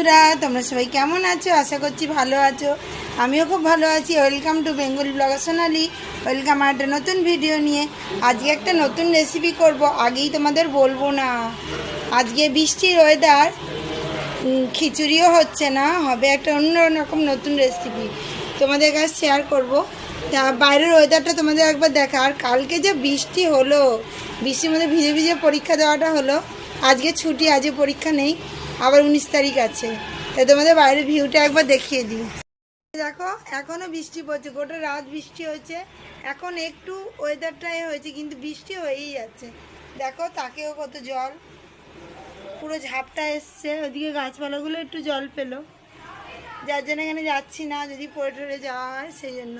বন্ধুরা, তোমরা সবাই কেমন আছো? আশা করছি ভালো আছো। আমিও খুব ভালো আছি। Welcome to Bengal blogger Sonali. Welcome আর একটা নতুন ভিডিও নিয়ে। আজকে একটা নতুন রেসিপি করব। আগেই তোমাদের বলব না। আজকে বৃষ্টির ওয়েদার খিচুড়িও হচ্ছে না। হবে একটা অন্য রকম নতুন রেসিপি তোমাদের কাছে শেয়ার করব। তা বাইরের ওয়েদারটা তোমাদের একবার দেখা। আর কালকে যে বৃষ্টি হলো, বৃষ্টির মধ্যে ভিজে ভিজে পরীক্ষা দেওয়াটা হলো। আজকে ছুটি, আজকে পরীক্ষা নেই। আবার উনিশ তারিখ আছে। তাই তোমাদের বাইরের ভিউটা একবার দেখিয়ে দিই। দেখো, এখনও বৃষ্টি পড়ছে, গোটা রাত বৃষ্টি হয়েছে। এখন একটু ওয়েদারটাই হয়েছে, কিন্তু বৃষ্টি হয়েই যাচ্ছে। দেখো, তাকেও কত জল। পুরো ঝাপটা এসছে, ওদিকে গাছপালাগুলো একটু জল পেল। যার জন্য এখানে যাচ্ছি না, যদি পড়ে টরে যাওয়া হয়, সেই জন্য।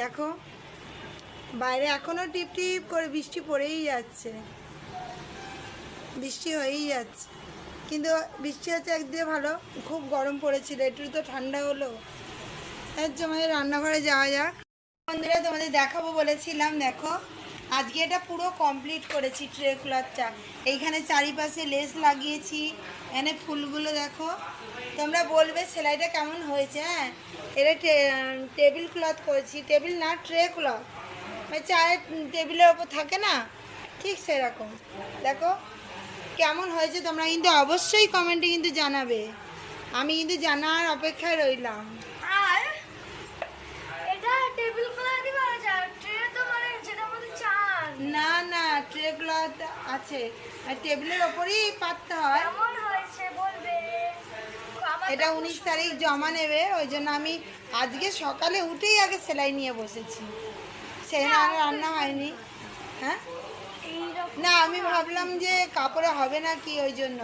দেখো, বাইরে এখনও টিপ টিপ করে বৃষ্টি পড়েই যাচ্ছে। বৃষ্টি হয়েই যাচ্ছে। কিন্তু বৃষ্টি হচ্ছে একদিকে ভালো, খুব গরম পড়েছিল, একটু তো ঠান্ডা হলো। জন্য রান্নাঘরে যাওয়া যাক। বন্ধুরা, তোমাদের দেখাবো বলেছিলাম, দেখো, আজকে এটা পুরো কমপ্লিট করেছি ট্রে ক্লথটা এইখানে চারিপাশে লেস লাগিয়েছি, এখানে ফুলগুলো দেখো। তোমরা বলবে সেলাইটা কেমন হয়েছে হ্যাঁ? এটা টেবিল ক্লথ করেছি টেবিল না ট্রে ক্লথ মানে চায়ের টেবিলের ওপর থাকে না? ঠিক সেরকম। দেখো কেমন হয়েছে তোমরা কিন্তু অবশ্যই কমেন্টে কিন্তু জানাবে। আমি কিন্তু জানার অপেক্ষায় রইলাম। আর এটা টেবিল ক্লথই বলা যায় ট্রে তো মানে যেটা মধ্যে চান। না না ট্রে ক্লথ আছে। আর টেবিলের ওপরেই পাততে হয়। কেমন হয়েছে বলবে? এটা উনিশ তারিখ জমা নেবে ওই জন্য আমি আজকে সকালে উঠেই আগে সেলাই নিয়ে বসেছি। সেখানে আর রান্না হয়নি। হ্যাঁ? না আমি ভাবলাম যে কাপড়ে হবে না কি ওই জন্য।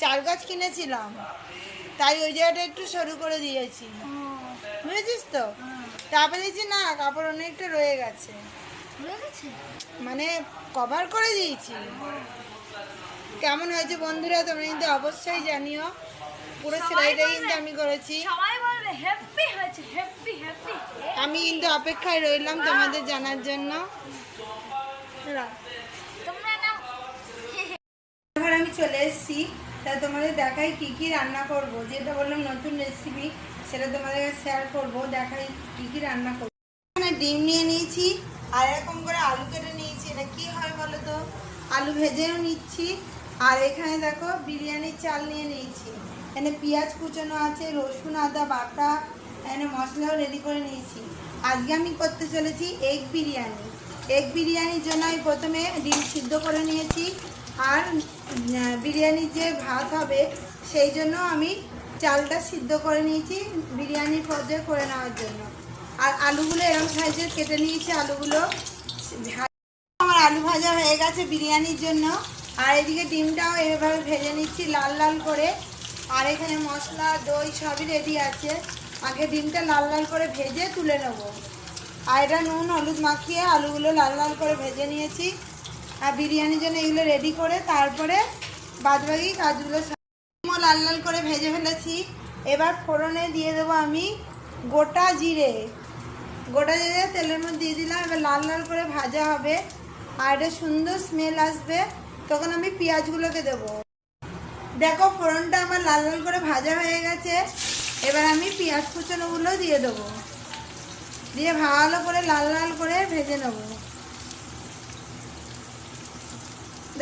চার গাছ কিনেছিলাম। তাই ওই জায়গাটা একটু সরু করে দিয়েছি। বুঝেছিস তো? তারপরে দেখছি না কাপড় অনেকটা রয়ে গেছে। মানে কভার করে দিয়েছি। কেমন হয়েছে বন্ধুরা তোমরা কিন্তু অবশ্যই জানিও। পুরো সবাই সেলাইটাই কিন্তু আমি করেছি। আমি কিন্তু অপেক্ষায় রইলাম তোমাদের জানার জন্য রাখ। তোমরা না এবার আমি চলে এসেছি। তা তোমাদের দেখাই কি কি রান্না করব। যেটা বললাম নতুন রেসিপি সেটা তোমাদের শেয়ার করব, দেখাই কি কি রান্না করব। এখানে ডিম নিয়ে নিয়েছি, আর এরকম করে আলু কেটে নিয়েছি। এটা কি হয় বলো তো? আলু ভেজেও নিচ্ছি। আর এখানে দেখো বিরিয়ানির চাল নিয়ে নিয়েছি। এখানে পেঁয়াজ কুচোনো আছে, রসুন, আদা, বাটা, এখানে মশলাও রেডি করে নিয়েছি। আজকে আমি করতে চলেছি এগ বিরিয়ানি। এগ বিরিয়ানির জন্য আমি প্রথমে ডিম সিদ্ধ করে নিয়েছি। আর বিরিয়ানির যে ভাত হবে, সেই জন্য আমি চালটা সিদ্ধ করে নিয়েছি বিরিয়ানির পর্যায়ে করে নেওয়ার জন্য। আর আলুগুলো এরকম সাইজের কেটে নিয়েছি, আলুগুলো আমার আলু ভাজা হয়ে গেছে বিরিয়ানির জন্য। আর এদিকে ডিমটাও এভাবে ভেজে নিচ্ছি লাল লাল করে। আর এখানে মশলা, দই সবই রেডি আছে। আগে ডিমটা লাল লাল করে ভেজে তুলে নেব। আর এটা নুন, হলুদ মাখিয়ে আলুগুলো লাল লাল করে ভেজে নিয়েছি। আর বিরিয়ানির জন্য এগুলো রেডি করে তারপরে বাদবাকি কাজগুলো লাল লাল করে ভেজে ফেলেছি। এবার ফোড়নে দিয়ে দেবো আমি গোটা জিরে। গোটা জিরে তেলের মধ্যে দিয়ে দিলাম, এবার লাল লাল করে ভাজা হবে। আর এটা সুন্দর স্মেল আসবে, তখন আমি পেঁয়াজগুলোকে দেবো। দেখো ফোড়নটা আমার লাল লাল করে ভাজা হয়ে গেছে। এবার আমি পেঁয়াজ কুচানোগুলো দিয়ে দেবো। দিয়ে ভালো করে লাল লাল করে ভেজে নেব।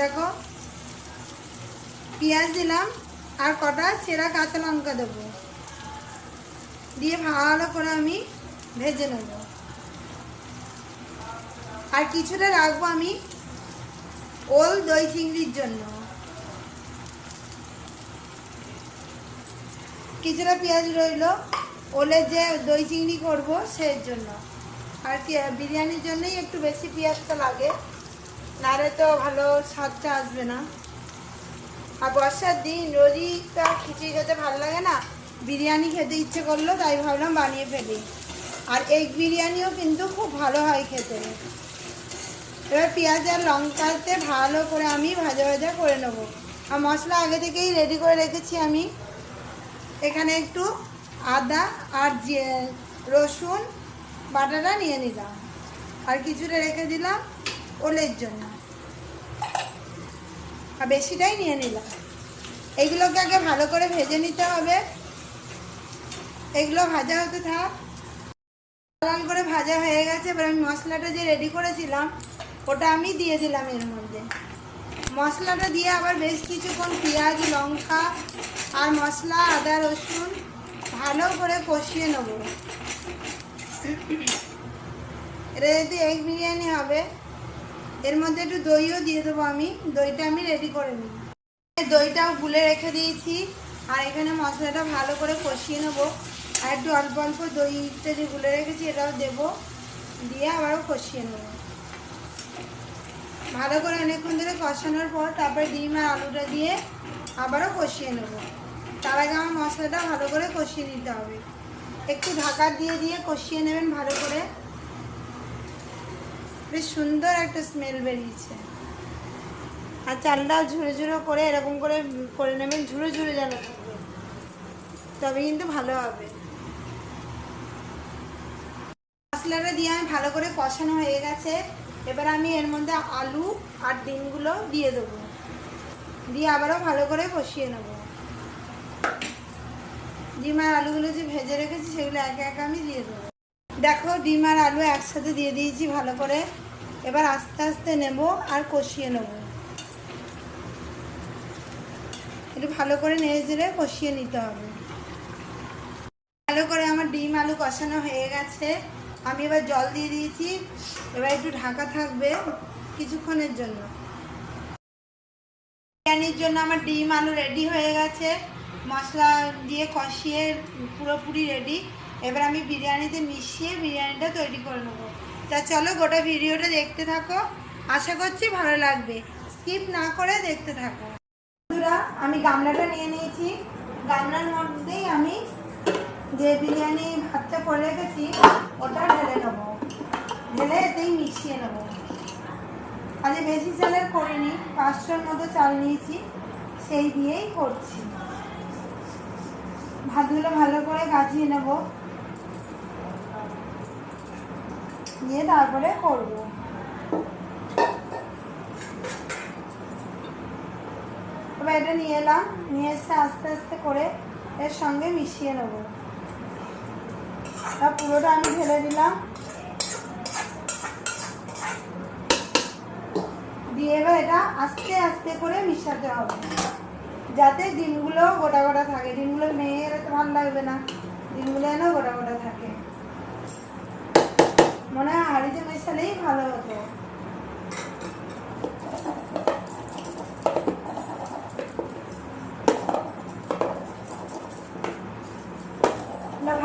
দেখো, পেঁয়াজ দিলাম, আর কটা ছেঁড়া কাঁচা লঙ্কা দেবো। দিয়ে ভালো করে আমি ভেজে নেব। আর কিছুটা রাখব আমি ওল দই চিংড়ির জন্য। কিছুটা পেঁয়াজ রইল ওলের যে দই চিংড়ি করব, সেই জন্য। আর বিরিয়ানির জন্যই একটু বেশি পেঁয়াজটা লাগে। নাহলে তো ভালো স্বাদটা আসবে না। আর বর্ষার দিন রোজই তো খেতে ভালো লাগে না? বিরিয়ানি খেতে ইচ্ছে করল, তাই ভাবলাম বানিয়ে ফেলি। আর এগ বিরিয়ানিও কিন্তু খুব ভালো হয় খেতে। এবার পেঁয়াজ আর লঙ্কাতে ভালো করে আমি ভাজা ভাজা করে নেব। আর মশলা আগে থেকেই রেডি করে রেখেছি আমি। এখানে একটু আদা আর রসুন বাটাটা নিয়ে নিলাম। আর কিছুটা রেখে দিলাম ওলের জন্য। আর বেশিটাই নিয়ে নিলাম। এইগুলোকে আগে ভালো করে ভেজে নিতে হবে। এগুলো ভাজা হতে থাক। লাল করে ভাজা হয়ে গেছে। এবার আমি মশলাটা যে রেডি করেছিলাম, ওটা আমি দিয়ে দিলাম এর মধ্যে। মশলাটা দিয়ে আবার বেশ কিছুক্ষণ পেঁয়াজ, লঙ্কা আর মশলা, আদা, রসুন ভালো করে কষিয়ে নেব। এটা যদি এগ বিরিয়ানি হবে এর মধ্যে একটু দইও দিয়ে দেবো আমি। দইটা আমি রেডি করে নিই। দইটাও গুলে রেখে দিয়েছি। আর এখানে মশলাটা ভালো করে কষিয়ে নেব। আর একটু অল্প অল্প দইটা যে গুলে রেখেছি, এটাও দেবো। দিয়ে আবারও কষিয়ে নেব। ভালো করে অনেকক্ষণ ধরে কষানোর পর তারপরে ডিম আর আলুটা দিয়ে আবারও কষিয়ে নেব। তার আগে আমার মশলাটা ভালো করে কষিয়ে নিতে হবে। একটু ঢাকা দিয়ে দিয়ে কষিয়ে নেবেন ভালো করে। বেশ সুন্দর একটা স্মেল বেরিয়েছে। আর চালটাও ঝুড়ো ঝুড়ো করে এরকম করে করে নেবেন ঝুড়ো ঝুড়ো যেন থাকবে। তবে কিন্তু ভালো হবে। মশলাটা দিয়ে আমি ভালো করে কষানো হয়ে গেছে। এবার আমি এর মধ্যে আলু আর ডিমগুলো দিয়ে দেবো। দিয়ে আবারও ভালো করে কষিয়ে নেব। ডিম আর আলুগুলো যে ভেজে রেখেছি সেগুলো একে একে আমি দিয়ে দেবো। দেখো, ডিম আর আলু একসাথে দিয়ে দিয়েছি ভালো করে। এবার আস্তে আস্তে নেব আর কষিয়ে নেব। একটু ভালো করে নেড়ে চেড়ে কষিয়ে নিতে হবে। ভালো করে আমার ডিম আলু কষানো হয়ে গেছে। আমি এবার জল দিয়ে দিয়েছি। এবার একটু ঢাকা থাকবে কিছুক্ষণের জন্য। বিরিয়ানির জন্য আমার ডিম আলু রেডি হয়ে গেছে। মশলা দিয়ে কষিয়ে পুরোপুরি রেডি এবার আমি বিরিয়ানিতে মিশিয়ে বিরিয়ানিটা তৈরি করে নেব। তা চলো গোটা ভিডিওটা দেখতে থাকো। আশা করছি ভালো লাগবে। স্কিপ না করে দেখতে থাকো। বন্ধুরা, আমি গামলাটা নিয়ে নিয়েছি। গামলার মধ্যেই আমি যে বিরিয়ানি ভাতটা করে রেখেছি, ওটা ঢেলে নেব। ঢেলে এতেই মিশিয়ে নেব। আজ বেশি চালের করিনি পাঁচশোর মতো চাল নিয়েছি। সেই দিয়েই করছি। ভাতগুলো ভালো করে গাছিয়ে নেব। নিয়ে তারপরে করব। এবার এটা নিয়ে এলাম, নিয়ে এসে আস্তে আস্তে করে এর সঙ্গে মিশিয়ে নেব। তা পুরোটা আমি ঢেলে দিলাম। দিয়ে এবার এটা আস্তে আস্তে করে মিশাতে হবে। যাতে ডিমগুলো গোটা গোটা থাকে। ডিমগুলো মেয়ে তো ভালো লাগবে না। ডিমগুলো যেন গোটা মনে হয় হাঁড়িতে মেশালেই ভালো হতো।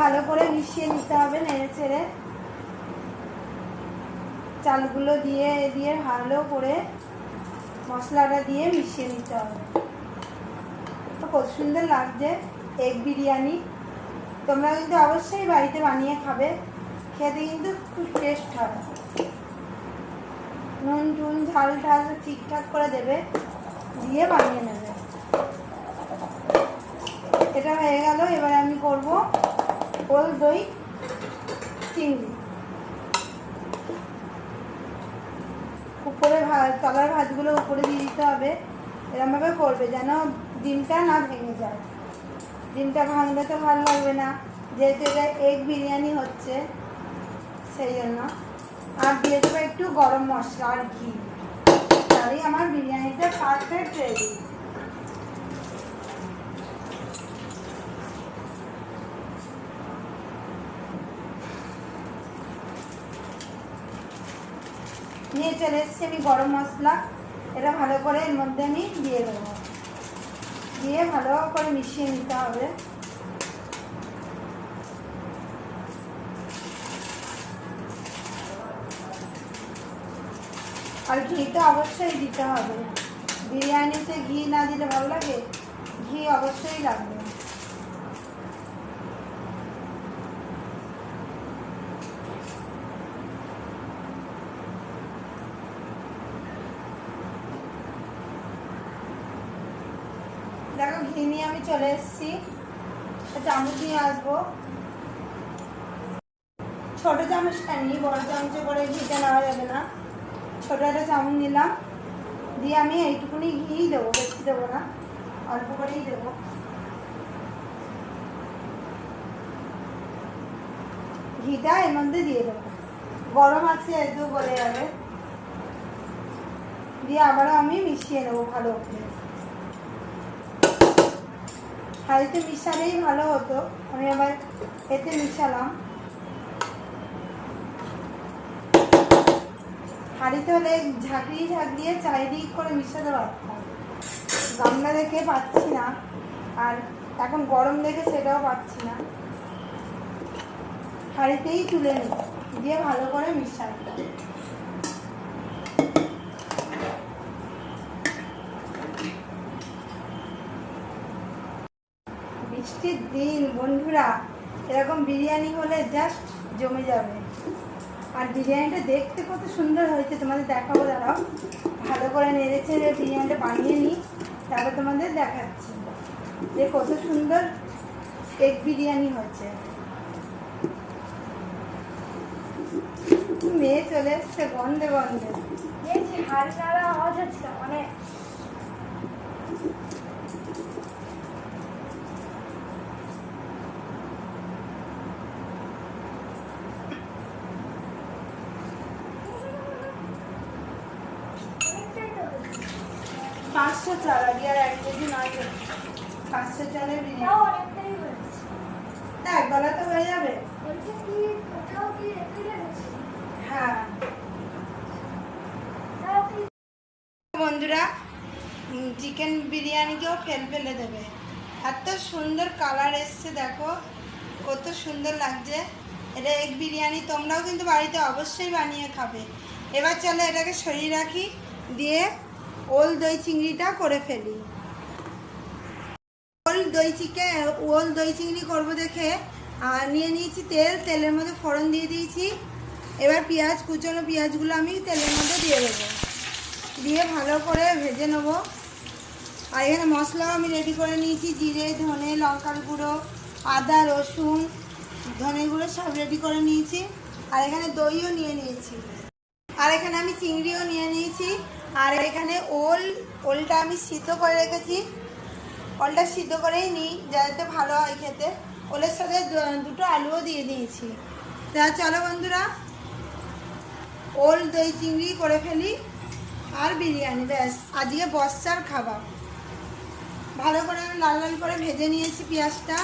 ভালো করে মিশিয়ে নিতে হবে নেড়ে ছেড়ে চালগুলো দিয়ে দিয়ে ভালো করে মশলাটা দিয়ে মিশিয়ে নিতে হবে। তো কত সুন্দর লাগছে এগ বিরিয়ানি। তোমরা কিন্তু অবশ্যই বাড়িতে বানিয়ে খাবে। খেতে কিন্তু খুব টেস্ট হয়। নুন টুন, ঝাল ঝাল ঠিকঠাক করে দেবে, দিয়ে বানিয়ে নেবে। এটা হয়ে গেল, এবার আমি করব ওল দই, চিংড়ি। উপরে তলার ভাতগুলো উপরে দিয়ে দিতে হবে। এরমভাবে করবে, যেন ডিমটা না ভেঙে যায়। ডিমটা ভাঙলে তো ভালো লাগবে না, যেহেতু এটা এগ বিরিয়ানি হচ্ছে। সেই জন্য। আর দিয়ে দেবো একটু গরম মশলা আর ঘি। তাহলেই আমার পারফেক্ট রেডি নিয়ে চলে এসেছি আমি গরম মশলা। এটা ভালো করে এর মধ্যে আমি দিয়ে দেবো। দিয়ে ভালো করে মিশিয়ে নিতে হবে। আর ঘি তো অবশ্যই দিতে হবে। বিরিয়ানিতে ঘি না দিলে ভালো লাগে? ঘি অবশ্যই লাগবে। দেখো, ঘি নিয়ে আমি চলে এসেছি। চামচ নিয়ে আসব। ছোট চামচটা নিই, বড় চামচে করে ঘিটা নেওয়া যাবে না। ছোট একটা চামচ নিলাম দিয়ে আমি এইটুকুনি ঘি দেবো, বেশি দেবো না, অল্প করেই দেবো। ঘিটা এর মধ্যে দিয়ে দেবো। গরম আছে একটু গলে যাবে। দিয়ে আবারও আমি মিশিয়ে নেব ভালো করে। হাঁড়িতে মিশালেই ভালো হতো। আমি আবার এতে মিশালাম। হাঁড়িতে হলে ঝাঁকড়িয়ে ঝাঁকড়িয়ে চারিদিক করে মিশাতে পারতাম। গামলা দেখে পাচ্ছি না, আর এখন গরম দেখে সেটাও পাচ্ছি না। হাঁড়িতেই তুলে নিই, দিয়ে ভালো করে মিশাই। বৃষ্টির দিন, বন্ধুরা, এরকম বিরিয়ানি হলে জাস্ট জমে যাবে। আর বিরিয়ানিটা দেখতে কত সুন্দর হয়েছে। তোমাদের দেখাবো, দাঁড়াও। ভালো করে নেড়েছে বিরিয়ানিটা বানিয়ে নিই, তারপর তোমাদের দেখাচ্ছি। যে কত সুন্দর এগ বিরিয়ানি হয়েছে। মেয়ে চলে এসছে গন্ধে গন্ধে। মানে অনেকটাই তো হয়েছে। পাঁচশো চাল আগে আর এক কেজি নয় পাঁচশো চালের বিরিয়ানি। বেলা তো হয়ে যাবে। হ্যাঁ। বন্ধুরা চিকেন বিরিয়ানিকেও ফেল ফেলে দেবে। এত সুন্দর কালার এসছে দেখো। কত সুন্দর লাগছে। এটা এগ বিরিয়ানি তোমরাও কিন্তু বাড়িতে অবশ্যই বানিয়ে খাবে। এবার চলো এটাকে সরিয়ে রাখি দিয়ে ওল দই চিংড়িটা করে ফেলি। ওল দই চিকেন ওল দই চিংড়ি করব দেখে নিয়ে নিয়েছি তেল, তেলের মধ্যে ফোড়ন দিয়ে দিয়েছি। এবার পেঁয়াজ, কুচনো পেঁয়াজগুলো আমি তেলের মধ্যে দিয়ে দেবো। দিয়ে ভালো করে ভেজে নেব। আর এখানে মশলাও আমি রেডি করে নিয়েছি, জিরে, ধনে, লঙ্কার গুঁড়ো, আদা, রসুন, ধনে গুঁড়ো সব রেডি করে নিয়েছি। আর এখানে দইও নিয়ে নিয়েছি। আর এখানে আমি চিংড়িও নিয়ে নিয়েছি। আর এখানে ওল, ওলটা আমি সিদ্ধ করে রেখেছি। ওলটা সিদ্ধ করেই নিই, যাতে ভালো হয় খেতে। ওলের সাথে দুটো আলুও দিয়ে দিয়েছি। তা চলো বন্ধুরা, ওল, দই, চিংড়ি করে ফেলি। আর বিরিয়ানি, ব্যাস। আজকে বর্ষার খাবার। ভালো করে আমি লাল লাল করে ভেজে নিয়েছি পেঁয়াজটা।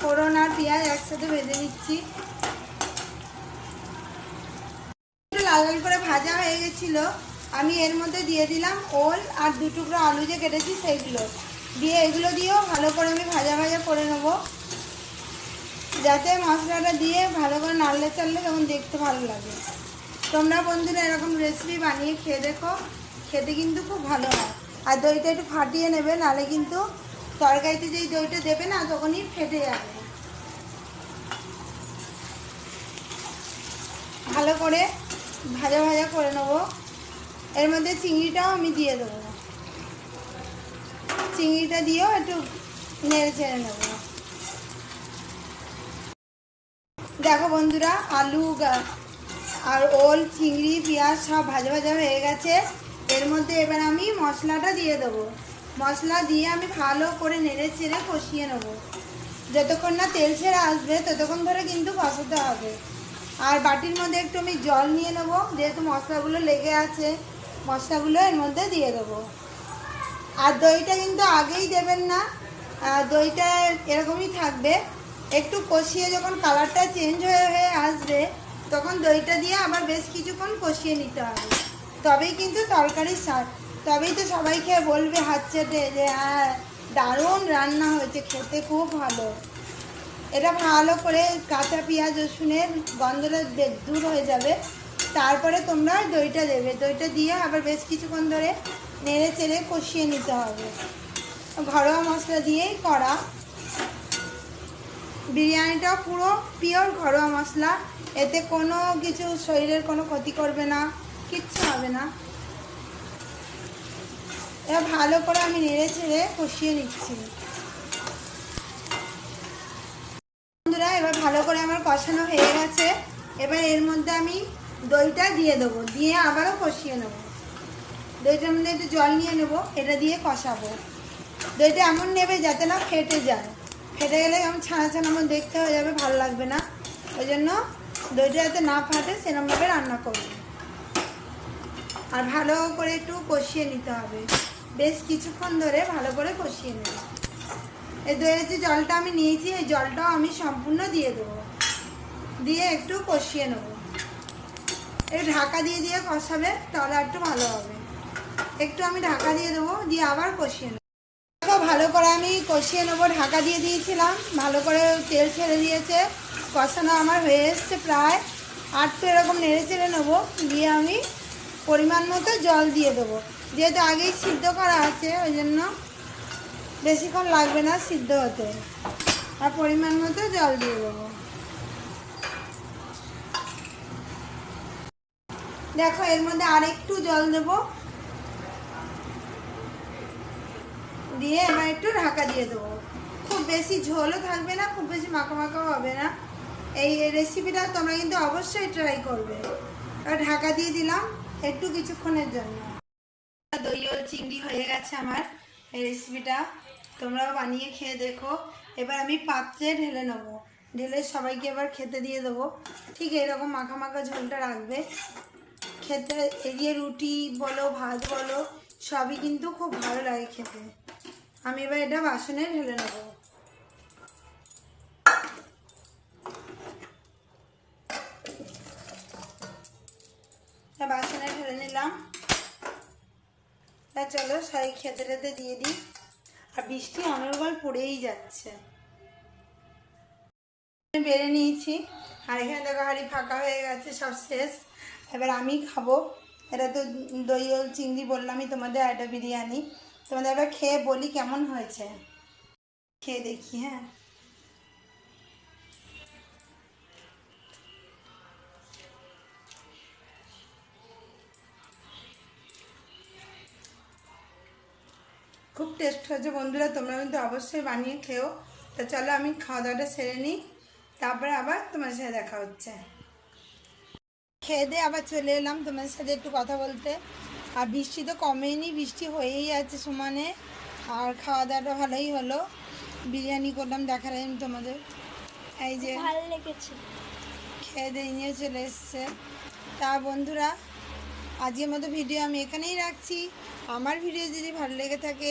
ফোড়ন আর পেঁয়াজ একসাথে ভেজে নিচ্ছি একটু লাল লাল করে ভাজা হয়ে গেছিল, আমি এর মধ্যে দিয়ে দিলাম ওল আর দু টুকরো আলু যে কেটেছি সেইগুলো। দিয়ে এগুলো দিয়েও ভালো করে আমি ভাজা ভাজা করে নেব। যাতে মশলাটা দিয়ে ভালো করে নাড়লে চাললে তখন দেখতে ভালো লাগে। তোমরা বন্ধুরা এরকম রেসিপি বানিয়ে খেয়ে দেখো, খেতে কিন্তু খুব ভালো হয়। আর দইটা একটু ফাটিয়ে নেবে, নাহলে কিন্তু তরকারিতে যেই দইটা দেবে না, তখনই ফেটে যাবে। ভালো করে ভাজা ভাজা করে নেব। এর মধ্যে চিংড়িটাও আমি দিয়ে দেবো। চিংড়িটা দিয়েও একটু নেড়ে চেড়ে নেব। দেখো বন্ধুরা, আলু আর ওল, চিংড়ি, পেঁয়াজ সব ভাজা ভাজা হয়ে গেছে। এর মধ্যে এবার আমি মশলাটা দিয়ে দেবো। মশলা দিয়ে আমি ভালো করে নেড়ে চেড়ে কষিয়ে নেব। যতক্ষণ না তেল ছেড়ে আসবে, ততক্ষণ ধরে কিন্তু কষাতে হবে। আর বাটির মধ্যে একটু আমি জল নিয়ে নেব, যেহেতু মশলাগুলো লেগে আছে, মশলাগুলো এর মধ্যে দিয়ে দেবো। আর দইটা কিন্তু আগেই দেবেন না দইটা এরকমই থাকবে। একটু কষিয়ে যখন কালারটা চেঞ্জ হয়ে হয়ে আসবে, তখন দইটা দিয়ে আবার বেশ কিছুক্ষণ কষিয়ে নিতে হবে। তবেই কিন্তু তরকারির স্বাদ। তবেই তো সবাই খেয়ে বলবে, হাত চেটে, যে হ্যাঁ দারুণ রান্না হয়েছে, খেতে খুব ভালো। এটা ভালো করে কাঁচা পেঁয়াজ, রসুনের গন্ধটা দূর হয়ে যাবে। তারপরে তোমরা দইটা দেবে। দইটা দিয়ে আবার বেশ কিছুক্ষণ ধরে নেড়ে চেড়ে কষিয়ে নিতে হবে। ঘরোয়া মশলা দিয়েই করা। বিরিয়ানিটা পুরো পিওর ঘরোয়া মশলা। এতে কোনো কিছু শরীরের কোনো ক্ষতি করবে না, কিচ্ছু হবে না। এবার ভালো করে আমি নেড়ে ছেড়ে কষিয়ে নিচ্ছি বন্ধুরা এবার ভালো করে আমার কষানো হয়ে গেছে। এবার এর মধ্যে আমি দইটা দিয়ে দেবো। দিয়ে আবারও কষিয়ে নেব। দইটার মধ্যে একটু জল নিয়ে নেব। এটা দিয়ে কষাবো। দইটা এমন নেবে যাতে না ফেটে যায়। ফেটে গেলে আমি ছানা ছানা আমার দেখতে হয়ে যাবে, ভালো লাগবে না। ওই জন্য দইটা যাতে না ফাটে সেরকমভাবে রান্না করবে। আর ভালো করে একটু কষিয়ে নিতে হবে। বেশ কিছুক্ষণ ধরে ভালো করে কষিয়ে নেবে। এই দইয়ের যে জলটা আমি নিয়েছি, এই জলটাও আমি সম্পূর্ণ দিয়ে দেবো। দিয়ে একটু কষিয়ে নেব। একটু ঢাকা দিয়ে দিয়ে কষাবে, তাহলে একটু ভালো হবে। একটু আমি ঢাকা দিয়ে দেবো, দিয়ে আবার কষিয়ে নেব। ভালো করে আমি কষিয়ে নেব, ঢাকা দিয়ে দিয়েছিলাম। ভালো করে তেল ছেড়ে দিয়েছে, কষানো আমার হয়ে এসছে প্রায়। আর তো এরকম নেড়ে চেড়ে নেব, দিয়ে আমি পরিমাণ মতো জল দিয়ে দেবো। যেহেতু আগেই সিদ্ধ করা আছে, ওই জন্য বেশিক্ষণ লাগবে না, সিদ্ধ হতে। আর পরিমাণ মতো জল দিয়ে দেবো। দেখো, এর মধ্যে আর একটু জল দেব। দিয়ে এবার একটু ঢাকা দিয়ে দেবো। খুব বেশি ঝোলও থাকবে না, খুব বেশি মাখা মাখাও হবে না। এই রেসিপিটা তোমরা কিন্তু অবশ্যই ট্রাই করবে। ঢাকা দিয়ে দিলাম একটু কিছুক্ষণের জন্য। দই ও চিংড়ি হয়ে গেছে আমার এই রেসিপিটা তোমরাও বানিয়ে খেয়ে দেখো। এবার আমি পাত্রে ঢেলে নেব। ঢেলে সবাইকে এবার খেতে দিয়ে দেবো। ঠিক এরকম মাখা মাখা ঝোলটা রাখবে। খেতে এগিয়ে রুটি বলো, ভাত বলো, সবই কিন্তু খুব ভালো লাগে খেতে। আমি এবার এটা বাসনে ঢেলে নেব। বাসনে ঢেলে নিলাম। চলো সবাই খেতে টেতে দিয়ে দিই। আর বৃষ্টি অনর্গল পড়েই যাচ্ছে। বেড়ে নিয়েছি। আর এখানে দেখো হাড়ি ফাঁকা হয়ে গেছে, সব শেষ। এবার আমি খাব। এটা তো দই চিংড়ি বললামই, তোমাদের এটা বিরিয়ানি। তোমাদের এবার খেয়ে বলি কেমন হয়েছে। খেয়ে দেখি হ্যাঁ। খুব টেস্ট হয়েছে বন্ধুরা তোমরা কিন্তু অবশ্যই বানিয়ে খেও। তো চলো আমি খাওয়া দাওয়াটা সেরে নিই তারপরে আবার তোমার সাথে দেখা হচ্ছে। খেয়ে দিয়ে আবার চলে এলাম তোমার সাথে একটু কথা বলতে। আর বৃষ্টি তো কমেনি বৃষ্টি হয়েই আছে সমানে। আর খাওয়া দাওয়াটা ভালোই হলো। বিরিয়ানি করলাম দেখা দেখালাম তোমাদের। এই যে ভালো লেগেছে। খেয়ে দিয়ে নিয়ে চলে এসছে। তা বন্ধুরা আজকের মতো ভিডিও আমি এখানেই রাখছি। আমার ভিডিও যদি ভালো লেগে থাকে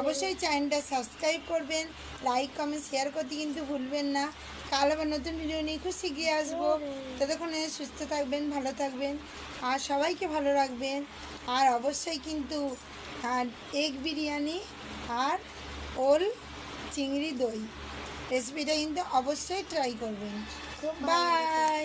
অবশ্যই চ্যানেলটা সাবস্ক্রাইব করবেন লাইক কমেন্ট শেয়ার করতে কিন্তু ভুলবেন না। কাল আবার নতুন ভিডিও নিয়ে খুব শিখিয়ে আসব। ততক্ষণে সুস্থ থাকবেন ভালো থাকবেন আর সবাইকে ভালো রাখবেন। আর অবশ্যই কিন্তু আর এগ বিরিয়ানি আর ওল চিংড়ি দই। রেসিপিটা কিন্তু অবশ্যই ট্রাই করবেন। বাই